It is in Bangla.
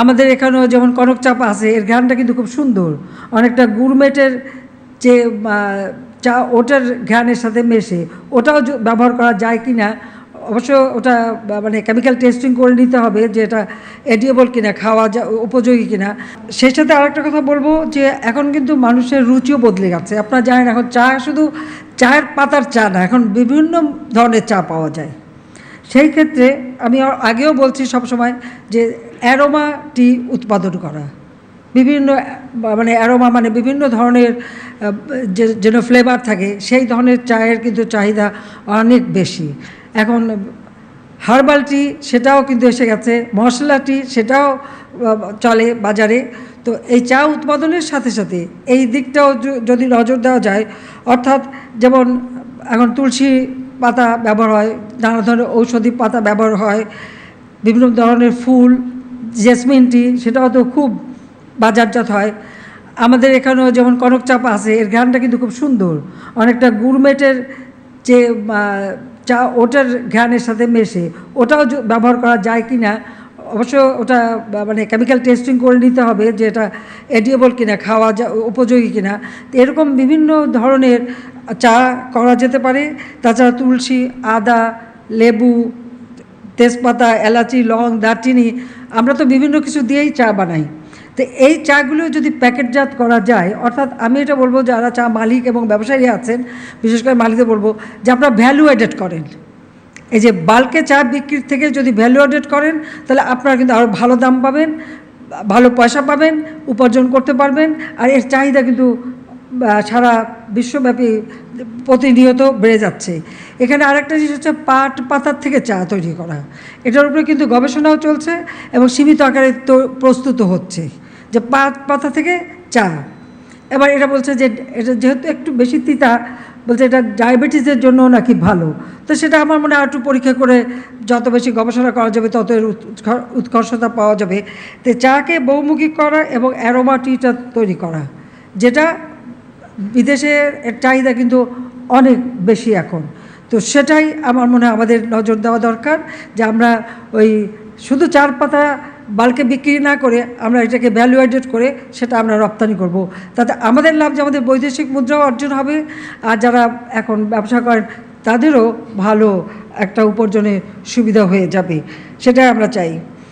আমাদের এখানেও যেমন কনক চাপা আছে, এর ঘ্রাণটা কিন্তু খুব সুন্দর। অনেকটা গুরমেটের যে চা, ওটার ঘ্রাণের সাথে মেশে। ওটাও ব্যবহার করা যায় কি না অবশ্য ওটা মানে কেমিক্যাল টেস্টিং করে নিতে হবে যে এটা এডিয়েবল কিনা, খাওয়া যা, উপযোগী কিনা। সেই সাথে আরেকটা কথা বলব যে, এখন কিন্তু মানুষের রুচিও বদলে গেছে। আপনারা জানেন এখন চা শুধু চায়ের পাতার চা না, এখন বিভিন্ন ধরনের চা পাওয়া যায়। সেই ক্ষেত্রে আমি আগেও বলছি সবসময় যে অ্যারোমা টি উৎপাদন করা। বিভিন্ন মানে অ্যারোমা মানে বিভিন্ন ধরনের, যে, যেন ফ্লেভার থাকে, সেই ধরনের চায়ের কিন্তু চাহিদা অনেক বেশি। এখন হার্বাল টি সেটাও কিন্তু এসে গেছে, মশলা টি সেটাও চলে বাজারে। তো এই চা উৎপাদনের সাথে সাথে এই দিকটাও যদি নজর দেওয়া যায়, অর্থাৎ যেমন এখন তুলসী পাতা ব্যবহার হয়, নানা ধরনের ঔষধি পাতা ব্যবহার হয়, বিভিন্ন ধরনের ফুল জেসমিন টি সেটাও তো খুব বাজারজাত হয়। আমাদের এখানেও যেমন কনক চাপা আছে, এর ঘ্রাণটা কিন্তু খুব সুন্দর। অনেকটা গুরমেটের যে চা, ওটার ঘ্রাণের সাথে মেশে। ওটাও ব্যবহার করা যায় কি না? অবশ্য ওটা মানে কেমিক্যাল টেস্টিং করে নিতে হবে যে এটা এডিয়েবল কিনা খাওয়া যা, উপযোগী কিনা এরকম বিভিন্ন ধরনের চা করা যেতে পারে। তাছাড়া তুলসী, আদা, লেবু তেজপাতা, এলাচি লং দারচিনি, আমরা তো বিভিন্ন কিছু দিয়েই চা বানাই। তো এই চাগুলো যদি প্যাকেটজাত করা যায়, অর্থাৎ আমি এটা বলব যারা চা মালিক এবং ব্যবসায়ী আছেন, বিশেষ করে মালিকদের বলব যে আপনারা ভ্যালু এডেড করেন। এই যে বাল্কে চা বিক্রির থেকে যদি ভ্যালু এডেড করেন, তাহলে আপনারা কিন্তু আরও ভালো দাম পাবেন, ভালো পয়সা পাবেন, উপার্জন করতে পারবেন, আর এর চাহিদা কিন্তু সারা বিশ্বব্যাপী প্রতিনিয়ত বেড়ে যাচ্ছে। এখানে আরেকটা জিনিস হচ্ছে পাট পাতার থেকে চা তৈরি করা। এটার উপরে কিন্তু গবেষণাও চলছে এবং সীমিত আকারে তো প্রস্তুত হচ্ছে যে পাট পাতা থেকে চা। এবার এটা বলছে যে এটা যেহেতু একটু বেশি তিতা, বলছে এটা ডায়াবেটিসের জন্য নাকি ভালো। তো সেটা আমার মনে হয় একটু পরীক্ষা করে যত বেশি গবেষণা করা যাবে তত এর উৎক- উৎকর্ষতা পাওয়া যাবে। তো চাকে বহুমুখী করা এবং অ্যারোমাটিটা তৈরি করা, যেটা বিদেশের এর চাহিদা কিন্তু অনেক বেশি এখন। তো সেটাই আমার মনে হয় আমাদের নজর দেওয়া দরকার যে আমরা ওই শুধু চার পাতা বাল্কে বিক্রি না করে আমরা এটাকে ভ্যালু অ্যাডেড করে সেটা আমরা রপ্তানি করব। তাতে আমাদের লাভ যে আমাদের বৈদেশিক মুদ্রাও অর্জন হবে আর যারা এখন ব্যবসা করেন তাদেরও ভালো একটা উপার্জনের সুবিধা হয়ে যাবে, সেটাই আমরা চাই।